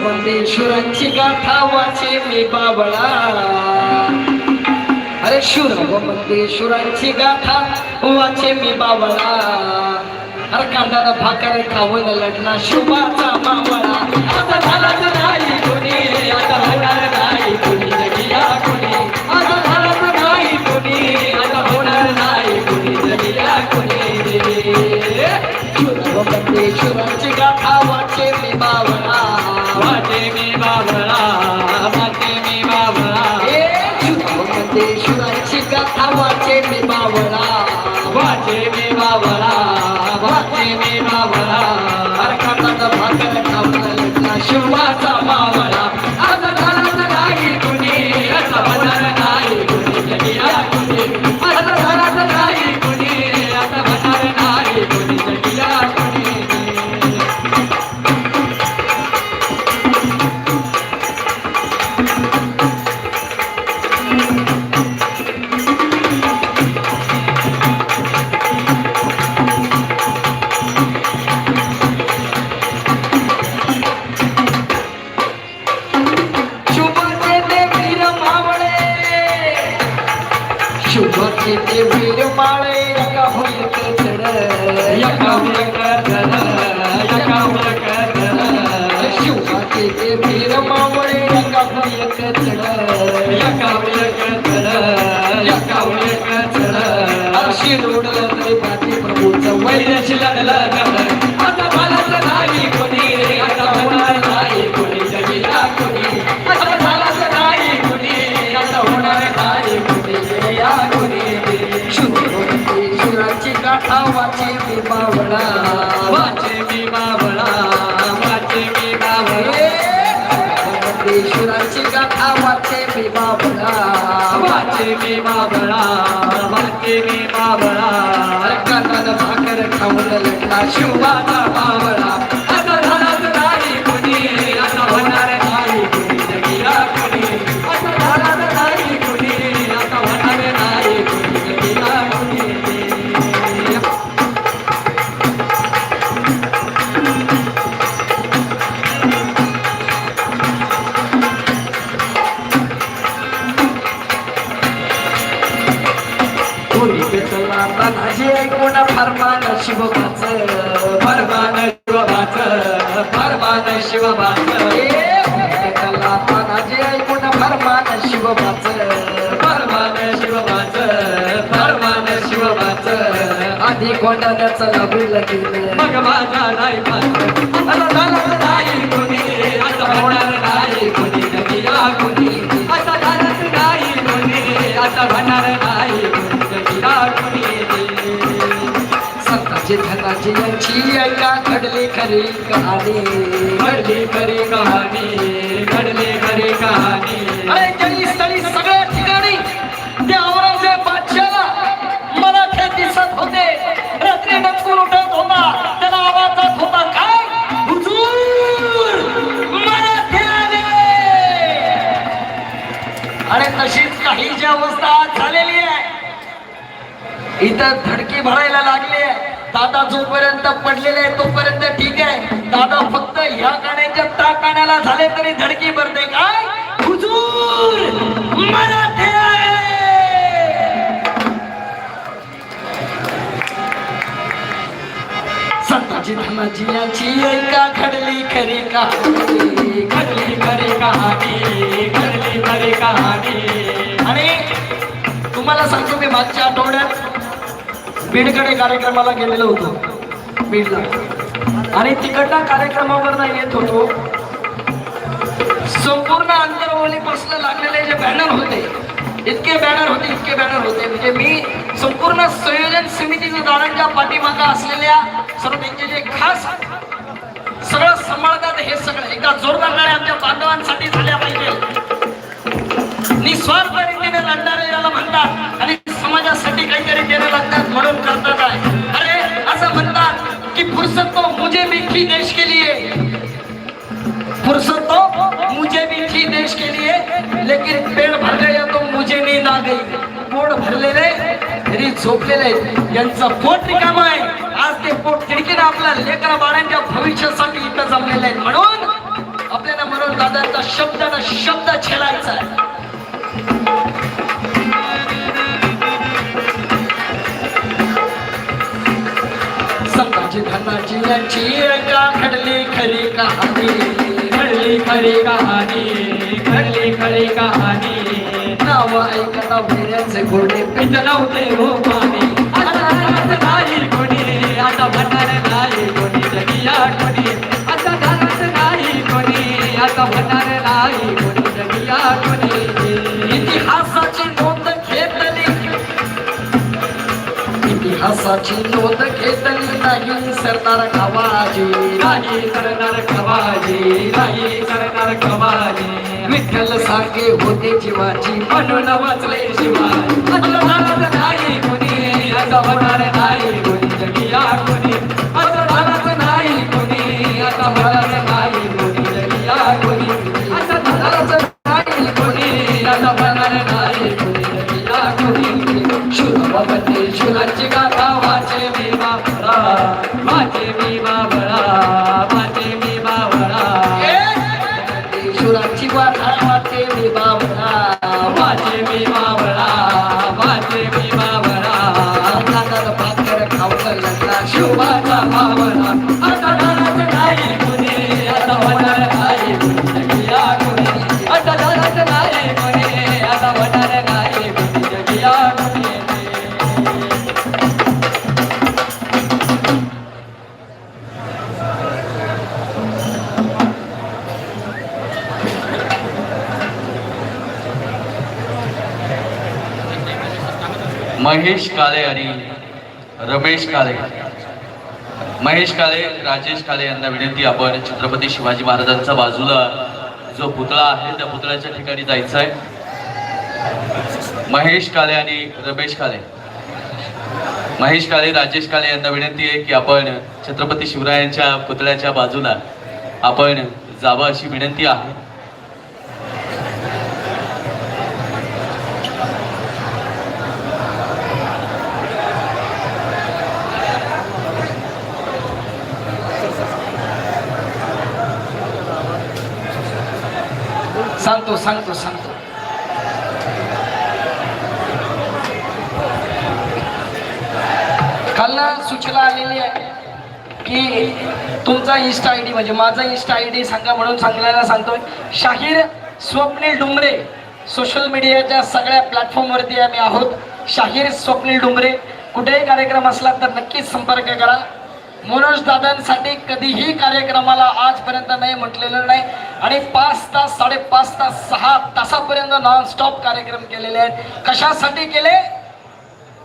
मध्ये गाथा वाचे मी बाबळा अरे शूर शुरांची गाथा वाचे मी बाबळा अरे कांदा भाकर खाऊन लढला शुभाचा मावळा. आता झाला नाही कुणी आता होणार नाही कुणी. वाचे शुभाचे ते वीर मावळे एका होईल कचड एका एका शुभाचे ते वीर मावळे एका एका होईल कचड एका अशी रोडलं तरी पाठी प्रभूचं आता मला नाही कोणी रे आता मला नाही मी बाबळा वाचे मी बाबळा वाचे मी बाबळा कानान भाकर खाऊन लढला शिवाचा तानाजी ऐकून फरमान शिवबाच फरमान शिवबाच फरमान शिवबाच कला पानाजी ऐकून फरमान शिवबाच फरमान शिवबाच फरमान शिवबाच आधी कोंडाण्याचं लाभील गेलं मग माझा नाही धनाची ऐका घडली खरी कहाणी? घडली खरी कहाणी घडली खरी कहाणी. अरे जली स्थळी सगळ्या ठिकाणी त्या औरंगजेब बादशाला मराठे दिसत होते रात्री डबकून उठत होता त्याला आवाज जात होता काय? हुजूर! मराठे आले! अरे तशीच काहीची अवस्था झालेली आहे. इथं धडकी भरायला लागली आहे. दादा जोपर्यंत पडलेले आहे तोपर्यंत ठीक आहे. दादा फक्त ह्या गाण्याच्या ता कानाला झाले तरी धडकी भरते. काय? हुजूर मराठे संताजी धनाजी यांची ऐका घडली खरी कहाणी घडली खरी कहाणी घडली खरी कहाणी. आणि तुम्हाला सांगतो मी मागच्या आठवड्यात बीडकडे कार्यक्रमाला गेलेलो होतो. बीडला. आणि तिकडनं कार्यक्रमावर नाही येत होतो. संपूर्ण अंतरवलीपासून लागलेले जे बॅनर होते इतके बॅनर होते इतके बॅनर होते. म्हणजे मी संपूर्ण संयोजन समितीच्या दारांच्या पाठीमागा असलेल्या सर्व त्यांचे जे खास सगळं सांभाळतात हे सगळं एकदा जोरदार टाळ्या आमच्या बांधवांसाठी झाल्या पाहिजे. निस्वार्थ रीतीने लढणारे याला म्हणतात आणि समाजासाठी काहीतरी देणं लागतात म्हणून करतात आहे. अरे असं म्हणतात की फुर्सत तो मुझे भी थी देश के लिए. फुर्सत तो मुझे भी थी देश के लिए लेकिन पेड भर गया तो मुझे नींद आ गई. पोट भरलेले घरी झोपलेले यांचं पोट रिकाम आहे. आज ते पोट खिडकीनं आपल्या लेकरा बाळांच्या भविष्यासाठी इथं जमलेले आहे म्हणून आपल्याला म्हणून दादांचा शब्द शब्द छेडायचा आहे. धनाजी का घडली खरी कहाणी. घडली खरी कहाणी घडली खरी कहाणी. नाव ऐकता वैऱ्याचे घोडे पित नव्हते हो पाणी इतिहासाची नोंद घेतली नाही. सरदार खवाजी नाही सरदार खवाजी नाही सरदार खवाजी विठ्ठल सारखे होते जीवाची म्हणून वाचले शिवाजी. नाही कोणी आता नाही कोणी जगिया कोणी. आता नाही कोणी आता म्हणणार लागला शुभाचा आता घरात नाही आता होणार नाही जगिया आता नाही आता होणार नाही जगिया महेश काळे आणि रमेश काळे. महेश काळे राजेश काळे यांना विनंती आपण छत्रपती शिवाजी महाराजांचा बाजूला जो पुतळा आहे त्या पुतळ्याच्या ठिकाणी जायचं आहे महेश काळे आणि रमेश काळे. महेश काळे राजेश काळे यांना विनंती आहे की आपण छत्रपती शिवरायांच्या पुतळ्याच्या बाजूला आपण जावं अशी विनंती आहे. सांगतो सांगतो सांगतो. कालना सूचना आलेली आहे की तुमचा इन्स्टा आय डी म्हणजे माझा इन्स्टा आय डी सांगा म्हणून सांगण्याला सांगतोय. शाहीर स्वप्नील डुंबरे सोशल मीडियाच्या सगळ्या प्लॅटफॉर्मवरती आम्ही आहोत. शाहीर स्वप्नील डुंबरे कुठेही कार्यक्रम असला तर नक्कीच संपर्क करा. मनोज दादांसाठी कधीही कार्यक्रमाला आजपर्यंत नाही म्हटलेलं नाही. आणि पाच तास साडेपाच तास सहा तासापर्यंत नॉन स्टॉप कार्यक्रम केलेले आहेत. कशासाठी केले?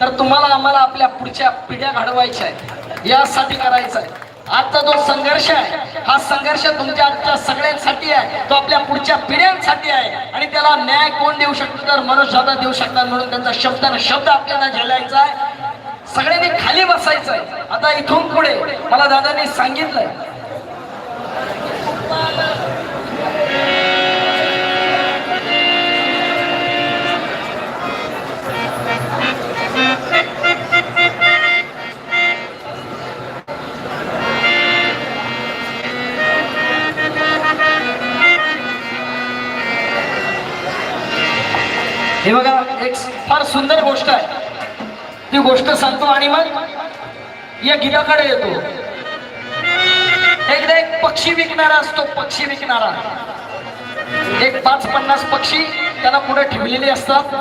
तर तुम्हाला आम्हाला आपल्या पुढच्या पिढ्या घडवायच्या आहेत. यासाठी करायचं आहे. आजचा जो संघर्ष आहे हा संघर्ष तुमच्या आजच्या सगळ्यांसाठी आहे. तो आपल्या पुढच्या पिढ्यांसाठी आहे. आणि त्याला न्याय कोण देऊ शकतो? तर मनोज दादा देऊ शकतात म्हणून त्यांचा शब्द शब्द आपल्याला झेलायचा आहे. सगळ्यांनी खाली बसायचंय. आता इथून पुढे मला दादांनी सांगितलंय. हे बघा एक फार सुंदर गोष्ट आहे. ती गोष्ट सांगतो आणि मग या गीताकडे येतो. एकदा एक पक्षी विकणारा असतो पक्षी विकणारा. एक पाच पन्नास पक्षी त्याला पुढे ठेवलेले असतात.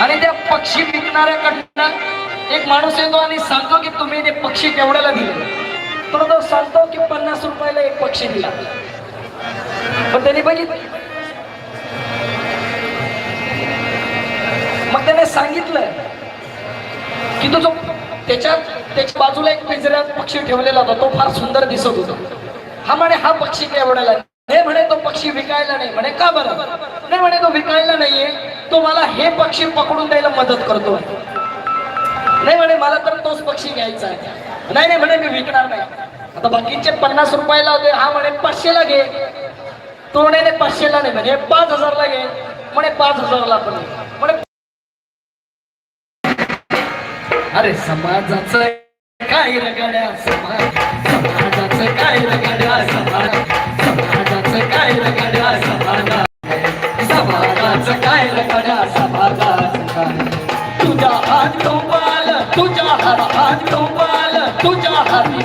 आणि त्या पक्षी विकणाऱ्याकडनं एक माणूस येतो आणि सांगतो की तुम्ही ते पक्षी केवढ्याला दिले? तर तो सांगतो की पन्नास रुपयाला एक पक्षी दिला. पण त्यांनी बघितलं. मग त्याने सांगितलं की तो जो त्याच्यात त्याच्या बाजूला एक पिंजऱ्यात पक्षी ठेवलेला होता तो फार सुंदर दिसत होता. हा म्हणे हा पक्षी काय आवडायला हे म्हणे तो पक्षी विकायला नाही. म्हणे का बरं? नाही म्हणे तो विकायला नाहीये. तो मला हे पक्षी पकडून द्यायला मदत करतो. नाही म्हणे मला तर तोच पक्षी घ्यायचा आहे. नाही नाही म्हणे मी विकणार नाही. आता बाकीचे पन्नास रुपयाला होते हा म्हणे पाचशेला घे. तो म्हणे नाही, पाचशेला नाही म्हणे पाच हजारला घे. म्हणे पाच हजारला पण. म्हणे अरे समाजाच काय रगड्या समाज समाजाचं काय रगड्या समाज समाजाचं काय रगड्या समाजा समाजाचं काय रगड्या. तुझ्या हात तोपाल तुझ्या हात तोपाल तुझ्या हाती